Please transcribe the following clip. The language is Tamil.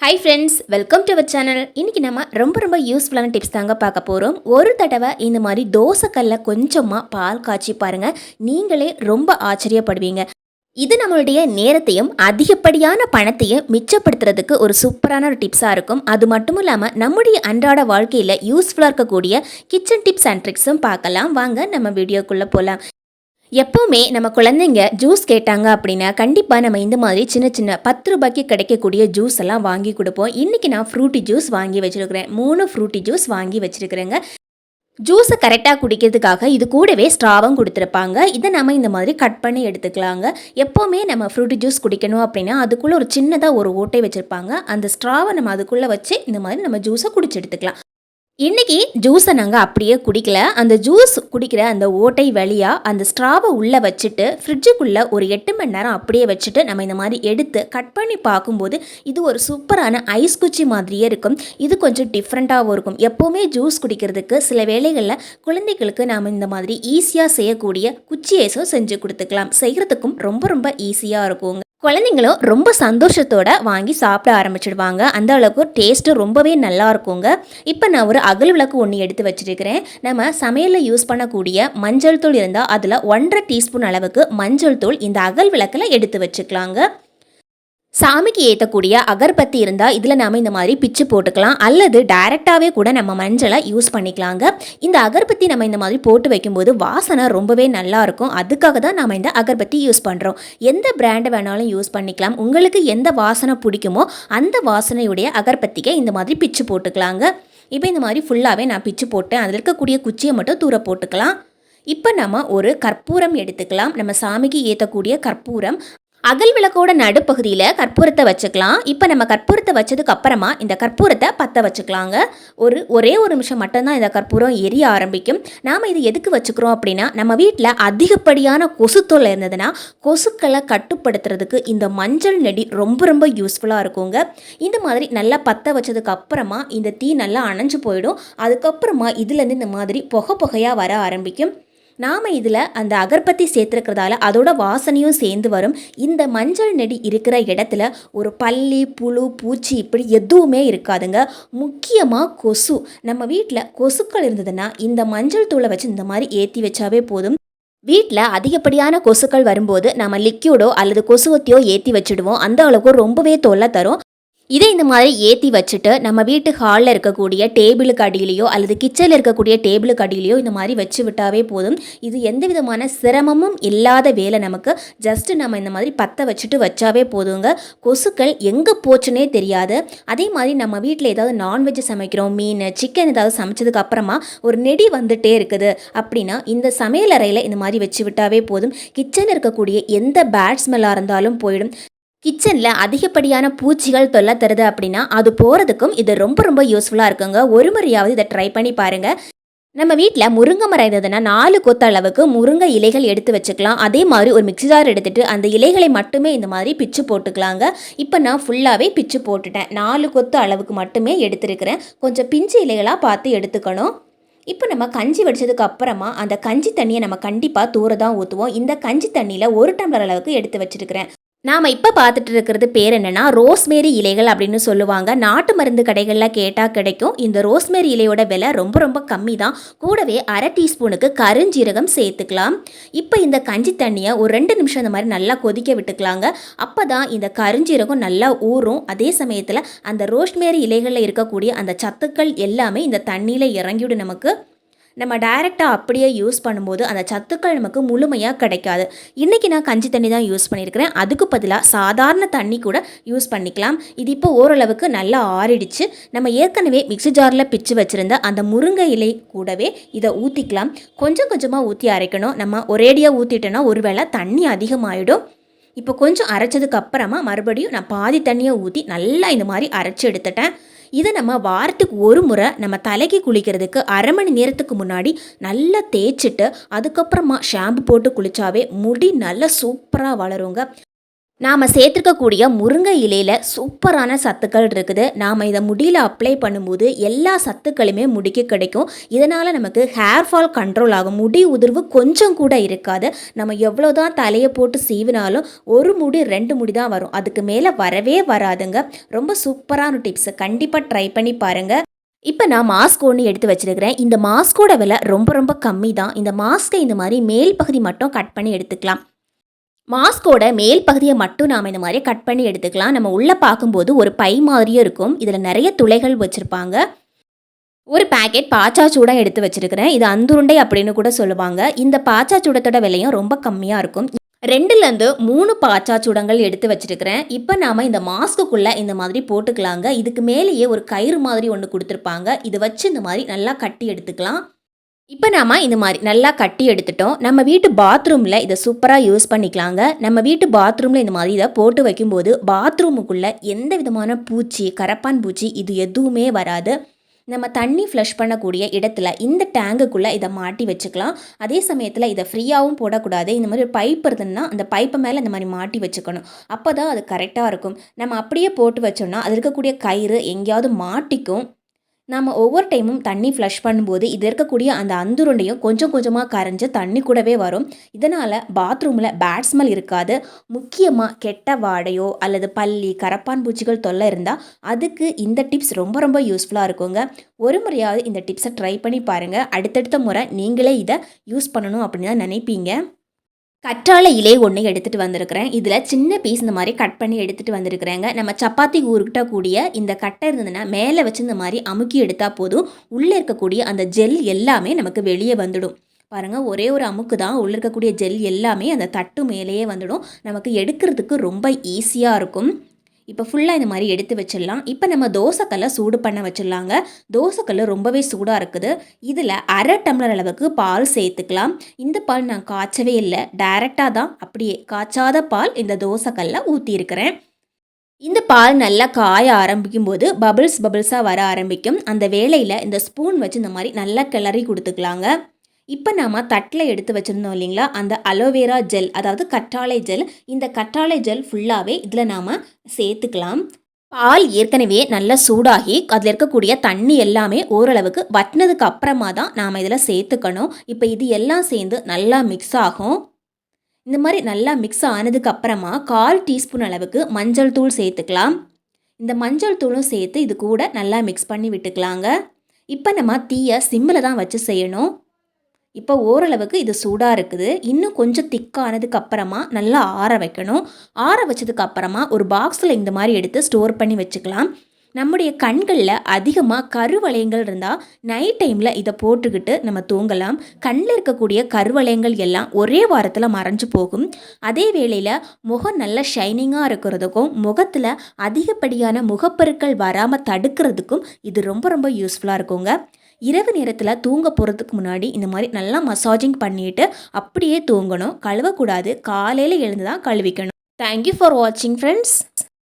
Hi friends welcome to our channel இன்றைக்கி நம்ம ரொம்ப ரொம்ப யூஸ்ஃபுல்லான டிப்ஸ் தாங்க பார்க்க போகிறோம் ஒரு தடவை இந்த மாதிரி தோசைக்கல்ல கொஞ்சமாக பால் காய்ச்சி பாருங்கள் நீங்களே ரொம்ப ஆச்சரியப்படுவீங்க. இது நம்மளுடைய நேரத்தையும் அதிகப்படியான பணத்தையும் மிச்சப்படுத்துறதுக்கு ஒரு சூப்பரான ஒரு டிப்ஸாக இருக்கும். அது மட்டும் இல்லாமல் நம்முடைய அன்றாட வாழ்க்கையில் யூஸ்ஃபுல்லாக இருக்கக்கூடிய கிச்சன் டிப்ஸ் அண்ட் ட்ரிக்ஸும் பார்க்கலாம். வாங்க நம்ம வீடியோக்குள்ளே போகலாம் எப்போவுமே நம்ம குழந்தைங்க ஜூஸ் கேட்டாங்க அப்படின்னா கண்டிப்பாக நம்ம இந்த மாதிரி சின்ன சின்ன பத்து ரூபாய்க்கு கிடைக்கக்கூடிய ஜூஸ் எல்லாம் வாங்கி கொடுப்போம். இன்றைக்கி நான் ஃப்ரூட்டி ஜூஸ் வாங்கி வச்சுருக்கிறேன். மூணு ஃப்ரூட்டி ஜூஸ் வாங்கி வச்சுருக்கிறேங்க. ஜூஸை கரெக்டாக குடிக்கிறதுக்காக இது கூடவே ஸ்ட்ராவும் கொடுத்துருப்பாங்க. இதை நம்ம இந்த மாதிரி கட் பண்ணி எடுத்துக்கலாங்க. எப்போவுமே நம்ம ஃப்ரூட்டி ஜூஸ் குடிக்கணும் அப்படின்னா அதுக்குள்ளே ஒரு சின்னதாக ஒரு ஓட்டை வச்சுருப்பாங்க. அந்த ஸ்ட்ராவை நம்ம அதுக்குள்ளே வச்சு இந்த மாதிரி நம்ம ஜூஸை குடிச்சு எடுத்துக்கலாம். இன்னைக்கு ஜூஸை நாங்கள் அப்படியே குடிக்கல. அந்த ஜூஸ் குடிக்கிற அந்த ஓட்டை வழியாக அந்த ஸ்ட்ராவை உள்ளே வச்சுட்டு ஃப்ரிட்ஜுக்குள்ளே ஒரு எட்டு மணி நேரம் அப்படியே வச்சுட்டு நம்ம இந்த மாதிரி எடுத்து கட் பண்ணி பார்க்கும்போது இது ஒரு சூப்பரான ஐஸ் குச்சி மாதிரியே இருக்கும். இது கொஞ்சம் டிஃப்ரெண்ட்டாகவும் இருக்கும். எப்போவுமே ஜூஸ் குடிக்கிறதுக்கு சில வேளைகளில் குழந்தைகளுக்கு நாம் இந்த மாதிரி ஈஸியாக செய்யக்கூடிய குச்சி ஐஸும் செஞ்சு கொடுத்துக்கலாம். செய்கிறதுக்கும் ரொம்ப ரொம்ப ஈஸியாக இருக்குங்க. குழந்தைங்களும் ரொம்ப சந்தோஷத்தோட வாங்கி சாப்பிட ஆரம்பிச்சிடுவாங்க. அந்த அளவுக்கு டேஸ்ட்டு ரொம்பவே நல்லா இருக்குங்க. இப்போ நான் ஒரு அகல் விளக்கு ஒன்று எடுத்து வச்சிருக்கிறேன். நம்ம சமையலில் யூஸ் பண்ணக்கூடிய மஞ்சள் தூள் இருந்தால் அதில் ஒன்றரை டீஸ்பூன் அளவுக்கு மஞ்சள் தூள் இந்த அகல் விளக்கில் எடுத்து வச்சுக்கலாங்க. சாமிக்கு ஏற்றக்கூடிய அகர்பத்தி இருந்தால் இதில் நாம் இந்த மாதிரி பிச்சு போட்டுக்கலாம். அல்லது டைரெக்டாகவே கூட நம்ம மஞ்சளை யூஸ் பண்ணிக்கலாங்க. இந்த அகர்பத்தி நம்ம இந்த மாதிரி போட்டு வைக்கும்போது வாசனை ரொம்பவே நல்லா இருக்கும். அதுக்காக தான் நம்ம இந்த அகர்பத்தி யூஸ் பண்ணுறோம் எந்த பிராண்டை வேணாலும் யூஸ் பண்ணிக்கலாம். உங்களுக்கு எந்த வாசனை பிடிக்குமோ அந்த வாசனையுடைய அகர்பத்திக்கை இந்த மாதிரி பிச்சு போட்டுக்கலாங்க. இப்போ இந்த மாதிரி ஃபுல்லாகவே நான் பிச்சு போட்டேன். அதில் இருக்கக்கூடிய குச்சியை மட்டும் தூர போட்டுக்கலாம். இப்போ நம்ம ஒரு கற்பூரம் எடுத்துக்கலாம். நம்ம சாமிக்கு ஏற்றக்கூடிய கற்பூரம். அகல் விளக்கோட நடுப்பகுதியில் கற்பூரத்தை வச்சுக்கலாம். இப்போ நம்ம கற்பூரத்தை வச்சதுக்கு அப்புறமா இந்த கற்பூரத்தை பற்ற வச்சுக்கலாங்க. ஒரு ஒரே ஒரு நிமிஷம் மட்டும்தான் இந்த கற்பூரம் எரிய ஆரம்பிக்கும். நாம் இது எதுக்கு வச்சுக்கிறோம் அப்படின்னா நம்ம வீட்டில் அதிகப்படியான கொசு தொல்லை இருந்ததுன்னா கொசுக்களை கட்டுப்படுத்துறதுக்கு இந்த மஞ்சள் நெடி ரொம்ப ரொம்ப யூஸ்ஃபுல்லாக இருக்குங்க. இந்த மாதிரி நல்லா பற்ற வச்சதுக்கு அப்புறமா இந்த தீ நல்லா அணைஞ்சு போயிடும். அதுக்கப்புறமா இதுலேருந்து இந்த மாதிரி புகை புகையாக வர ஆரம்பிக்கும். நாம் இதில் அந்த அகர்பத்தி சேர்த்துருக்கிறதால அதோட வாசனையும் சேர்ந்து வரும். இந்த மஞ்சள் நெடி இருக்கிற இடத்துல ஒரு பள்ளி புழு பூச்சி இப்படி எதுவுமே இருக்காதுங்க. முக்கியமாக கொசு. நம்ம வீட்டில் கொசுக்கள் இருந்ததுன்னா இந்த மஞ்சள் தூளை வச்சு இந்த மாதிரி ஏற்றி வச்சாவே போதும். வீட்டில் அதிகப்படியான கொசுக்கள் வரும்போது நம்ம லிக்யூடோ அல்லது கொசுவத்தியோ ஏற்றி வச்சுடுவோம். அந்த அளவுக்கு ரொம்பவே தொல்லை தரும். இதை இந்த மாதிரி ஏற்றி வச்சுட்டு நம்ம வீட்டு ஹாலில் இருக்கக்கூடிய டேபிளுக்கு அடியிலையோ அல்லது கிச்சனில் இருக்கக்கூடிய டேபிளுக்கு அடியிலையோ இந்த மாதிரி வச்சு விட்டாவே போதும். இது எந்த விதமான சிரமமும் இல்லாத வேலை நமக்கு. ஜஸ்ட்டு நம்ம இந்த மாதிரி பற்ற வச்சுட்டு வச்சாவே போதுங்க. கொசுக்கள் எங்கே போச்சுனே தெரியாது. அதே மாதிரி நம்ம வீட்டில் ஏதாவது நான்வெஜ் சமைக்கிறோம் மீன் சிக்கன் ஏதாவது சமைச்சதுக்கு அப்புறமா ஒரு நெடி வந்துட்டே இருக்குது. அப்படின்னா இந்த சமையல் அறையில் இந்த மாதிரி வச்சு விட்டாவே போதும். கிச்சனில் இருக்கக்கூடிய எந்த பேட் ஸ்மெல்லாக இருந்தாலும் போயிடும். கிச்சனில் அதிகப்படியான பூச்சிகள் தொல்லை தருது அப்படின்னா அது போகிறதுக்கும் இது ரொம்ப ரொம்ப யூஸ்ஃபுல்லாக இருக்குங்க. ஒரு முறையாவது இதை ட்ரை பண்ணி பாருங்கள் நம்ம வீட்டில் முருங்கை மரம் இருந்ததுன்னா நாலு கொத்த அளவுக்கு முருங்கை இலைகள் எடுத்து வச்சுக்கலாம். அதே மாதிரி ஒரு மிக்சி ஜார் எடுத்துகிட்டு அந்த இலைகளை மட்டுமே இந்த மாதிரி பிச்சு போட்டுக்கலாங்க. இப்போ நான் ஃபுல்லாகவே பிச்சு போட்டுட்டேன். நாலு கொத்து அளவுக்கு மட்டுமே எடுத்துருக்கிறேன். கொஞ்சம் பிஞ்சு இலைகளாக பார்த்து எடுத்துக்கணும். இப்போ நம்ம கஞ்சி வடித்ததுக்கு அப்புறமா அந்த கஞ்சி தண்ணியை நம்ம கண்டிப்பாக தூர தான் ஊற்றுவோம் இந்த கஞ்சி தண்ணியில் ஒரு டம்ளர் அளவுக்கு எடுத்து வச்சுருக்கிறேன். நாம் இப்போ பார்த்துட்டு இருக்கிறது பேர் என்னென்னா ரோஸ்மேரி இலைகள் அப்படின்னு சொல்லுவாங்க. நாட்டு மருந்து கடைகளில் கேட்டால் கிடைக்கும். இந்த ரோஸ்மேரி இலையோட விலை ரொம்ப ரொம்ப கம்மி தான் கூடவே அரை டீஸ்பூனுக்கு கருஞ்சீரகம் சேர்த்துக்கலாம். இப்போ இந்த கஞ்சி தண்ணியை ஒரு ரெண்டு நிமிஷம் இந்த மாதிரி நல்லா கொதிக்க விட்டுக்கலாங்க. அப்போ தான் இந்த கருஞ்சீரகம் நல்லா ஊறும். அதே சமயத்தில் அந்த ரோஸ்மேரி இலைகளில் இருக்கக்கூடிய அந்த சத்துக்கள் எல்லாமே இந்த தண்ணியில் இறங்கிவிடும் நமக்கு. நம்ம டைரெக்டாக அப்படியே யூஸ் பண்ணும்போது அந்த சத்துக்கள் நமக்கு முழுமையாக கிடைக்காது. இன்றைக்கி நான் கஞ்சி தண்ணி தான் யூஸ் பண்ணியிருக்கிறேன் அதுக்கு பதிலாக சாதாரண தண்ணி கூட யூஸ் பண்ணிக்கலாம். இது இப்போ ஓரளவுக்கு நல்லா ஆறிடுச்சு. நம்ம ஏற்கனவே மிக்சி ஜாரில் பிச்சு வச்சுருந்த அந்த முருங்கை இலை கூடவே இதை ஊற்றிக்கலாம் கொஞ்சம் கொஞ்சமாக ஊற்றி அரைக்கணும். நம்ம ஒரேடியாக ஊற்றிட்டோன்னா ஒருவேளை தண்ணி அதிகமாகிடும் இப்போ கொஞ்சம் அரைச்சதுக்கு அப்புறமா மறுபடியும் நான் பாதி தண்ணியை ஊற்றி நல்லா இந்த மாதிரி அரைச்சி எடுத்துட்டேன். இதை நம்ம வாரத்துக்கு ஒரு முறை நம்ம தலைக்கு குளிக்கிறதுக்கு அரை மணி நேரத்துக்கு முன்னாடி நல்லா தேய்ச்சிட்டு அதுக்கப்புறமா ஷாம்பு போட்டு குளித்தாவே முடி நல்லா சூப்பராக வளருங்க. நாம் சேர்த்துருக்கக்கூடிய முருங்கை இலையில் சூப்பரான சத்துக்கள் இருக்குது. நாம் இதை முடியில் அப்ளை பண்ணும்போது எல்லா சத்துக்களுமே முடிக்கு கிடைக்கும். இதனால் நமக்கு ஹேர் ஃபால் கண்ட்ரோல் ஆகும். முடி உதிர்வு கொஞ்சம் கூட இருக்காது. நம்ம எவ்வளோ தான் தலையை போட்டு சீவினாலும் ஒரு முடி ரெண்டு முடி தான் வரும். அதுக்கு மேலே வரவே வராதுங்க. ரொம்ப சூப்பரான டிப்ஸ் கண்டிப்பாக ட்ரை பண்ணி பாருங்கள் இப்போ நான் மாஸ்க் ஒன்று எடுத்து வச்சிருக்கிறேன். இந்த மாஸ்கோட விலை ரொம்ப ரொம்ப கம்மி தான் இந்த மாஸ்க்கை இந்த மாதிரி மேல் பகுதி மட்டும் கட் பண்ணி எடுத்துக்கலாம். மாஸ்கோட மேல் பகுதியை மட்டும் நாம் இந்த மாதிரி கட் பண்ணி எடுத்துக்கலாம். நம்ம உள்ளே பார்க்கும்போது ஒரு பை மாதிரியே இருக்கும். இதில் நிறைய துளைகள் வச்சுருப்பாங்க. ஒரு பேக்கெட் பாச்சா சூடம் எடுத்து வச்சிருக்கிறேன். இது அந்துருண்டை அப்படின்னு கூட சொல்லுவாங்க. இந்த பாச்சாச்சூடத்தோட விலையும் ரொம்ப கம்மியாக இருக்கும். ரெண்டுலேருந்து மூணு பாச்சாச்சூடங்கள் எடுத்து வச்சுருக்கிறேன். இப்போ நாம் இந்த மாஸ்க்குள்ளே இந்த மாதிரி போட்டுக்கலாங்க. இதுக்கு மேலேயே ஒரு கயிறு மாதிரி ஒன்று கொடுத்துருப்பாங்க. இது வச்சு இந்த மாதிரி நல்லா கட்டி எடுத்துக்கலாம். இப்போ நாம் இந்த மாதிரி நல்லா கட்டி எடுத்துட்டோம். நம்ம வீட்டு பாத்ரூமில் இதை சூப்பராக யூஸ் பண்ணிக்கலாங்க. நம்ம வீட்டு பாத்ரூமில் இந்த மாதிரி இதை போட்டு வைக்கும்போது பாத்ரூமுக்குள்ளே எந்த விதமான பூச்சி கரப்பான் பூச்சி இது எதுவுமே வராது. நம்ம தண்ணி ஃப்ளஷ் பண்ணக்கூடிய இடத்துல இந்த டேங்குக்குள்ளே இதை மாட்டி வச்சுக்கலாம். அதே சமயத்தில் இதை ஃப்ரீயாகவும் போடக்கூடாது. இந்த மாதிரி பைப் இருந்ததுன்னா அந்த பைப்பை மேலே இந்த மாதிரி மாட்டி வச்சுக்கணும். அப்போ தான் அது கரெக்டாக இருக்கும். நம்ம அப்படியே போட்டு வச்சோம்னா அது இருக்கக்கூடிய கயிறு எங்கேயாவது மாட்டிக்கும். நம்ம ஒவ்வொரு டைமும் தண்ணி ஃப்ளஷ் பண்ணும்போது இது இருக்கக்கூடிய அந்த அந்துருண்டையும் கொஞ்சம் கொஞ்சமாக கரைஞ்சு தண்ணி கூடவே வரும். இதனால் பாத்ரூமில் பேட் ஸ்மெல் இருக்காது. முக்கியமாக கெட்ட வாடையோ அல்லது பள்ளி கரப்பான் பூச்சிகள் தொல்லை இருந்தால் அதுக்கு இந்த டிப்ஸ் ரொம்ப ரொம்ப யூஸ்ஃபுல்லாக இருக்குங்க. ஒரு முறையாவது இந்த டிப்ஸை ட்ரை பண்ணி பாருங்கள் அடுத்தடுத்த முறை நீங்களே இதை யூஸ் பண்ணணும் அப்படின்னு தான் நினைப்பீங்க. கற்றாழை இலை ஒன்று எடுத்துகிட்டு வந்திருக்கிறேன். இதில் சின்ன பீஸ் இந்த மாதிரி கட் பண்ணி எடுத்துகிட்டு வந்திருக்கிறேங்க. நம்ம சப்பாத்தி ஊருக்கிட்ட கூடிய இந்த கட்டை இருந்ததுன்னா மேலே வச்சு இந்த மாதிரி அமுக்கி எடுத்தால் போதும். உள்ளே இருக்கக்கூடிய அந்த ஜெல் எல்லாமே நமக்கு வெளியே வந்துடும். பாருங்கள் ஒரே ஒரு அமுக்கு தான். உள்ளே இருக்கக்கூடிய ஜெல் எல்லாமே அந்த தட்டு மேலேயே வந்துடும். நமக்கு எடுக்கிறதுக்கு ரொம்ப ஈஸியாக இருக்கும். இப்போ ஃபுல்லாக இந்த மாதிரி எடுத்து வச்சிடலாம். இப்போ நம்ம தோசைக்கல்லை சூடு பண்ண வச்சிடலாங்க. தோசைக்கல் ரொம்பவே சூடாக இருக்குது. இதில் அரை டம்ளர் அளவுக்கு பால் சேர்த்துக்கலாம். இந்த பால் நான் காய்ச்சவே இல்லை. டைரெக்டாக தான் அப்படியே காய்ச்சாத பால் இந்த தோசைக்கல்ல ஊற்றியிருக்கிறேன் இந்த பால் நல்லா காய ஆரம்பிக்கும் போது பபிள்ஸ் பபிள்ஸாக வர ஆரம்பிக்கும். அந்த வேலையில் இந்த ஸ்பூன் வச்சு இந்த மாதிரி நல்லா கிளறி கொடுத்துக்கலாங்க. இப்போ நாம் தட்டில் எடுத்து வச்சுருந்தோம் இல்லைங்களா? அந்த அலோவேரா ஜெல் அதாவது கற்றாழை ஜெல் இந்த கற்றாழை ஜெல் ஃபுல்லாகவே இதில் நாம் சேர்த்துக்கலாம். பால் ஏற்கனவே நல்லா சூடாகி அதில் இருக்கக்கூடிய தண்ணி எல்லாமே ஓரளவுக்கு வட்டினதுக்கு அப்புறமா தான் நாம் இதில் சேர்த்துக்கணும். இப்போ இது எல்லாம் சேர்ந்து நல்லா மிக்ஸ் ஆகும். இந்த மாதிரி நல்லா மிக்ஸ் ஆனதுக்கு அப்புறமா கால் டீஸ்பூன் அளவுக்கு மஞ்சள் தூள் சேர்த்துக்கலாம். இந்த மஞ்சள் தூளும் சேர்த்து இது கூட நல்லா மிக்ஸ் பண்ணி விட்டுக்கலாங்க. இப்போ நம்ம தீயை சிம்மில் தான் வச்சு செய்யணும். இப்போ ஓரளவுக்கு இது சூடாக இருக்குது. இன்னும் கொஞ்சம் திக்கானதுக்கு அப்புறமா நல்லா ஆற வைக்கணும். ஆற வச்சதுக்கு அப்புறமா ஒரு பாக்ஸில் இந்த மாதிரி எடுத்து ஸ்டோர் பண்ணி வச்சுக்கலாம். நம்முடைய கண்களில் அதிகமாக கருவளையங்கள் இருந்தால் நைட் டைமில் இதை போட்டுக்கிட்டு நம்ம தூங்கலாம். கண்ணில் இருக்கக்கூடிய கருவளையங்கள் எல்லாம் ஒரே வாரத்தில் மறைஞ்சு போகும். அதே வேளையில் முகம் நல்ல ஷைனிங்காக இருக்கிறதுக்கும் முகத்தில் அதிகப்படியான முகப்பெருக்கள் வராமல் தடுக்கிறதுக்கும் இது ரொம்ப ரொம்ப யூஸ்ஃபுல்லாக இருக்குங்க. இரவு நேரத்தில் தூங்க போகிறதுக்கு முன்னாடி இந்த மாதிரி நல்லா மசாஜிங் பண்ணிவிட்டு அப்படியே தூங்கணும். கழுவக்கூடாது. காலையில் எழுந்து தான் கழுவிக்கணும் தேங்க்யூ ஃபார் வாட்சிங் ஃப்ரெண்ட்ஸ்